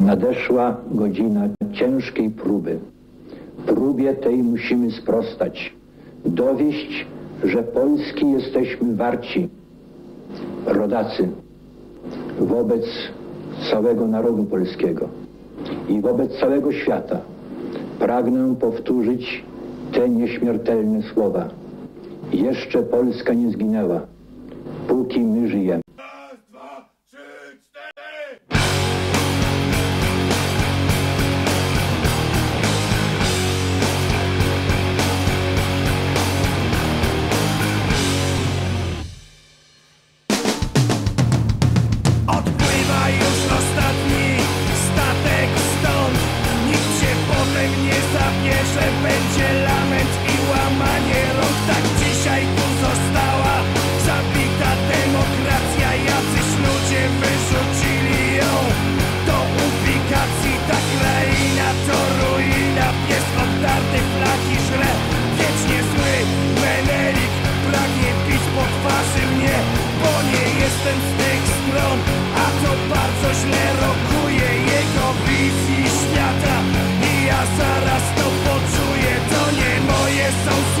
Nadeszła godzina ciężkiej próby. Próbie tej musimy sprostać. Dowieść, że Polski jesteśmy warci. Rodacy, wobec całego narodu polskiego i wobec całego świata pragnę powtórzyć te nieśmiertelne słowa. Jeszcze Polska nie zginęła. nie szepędzie so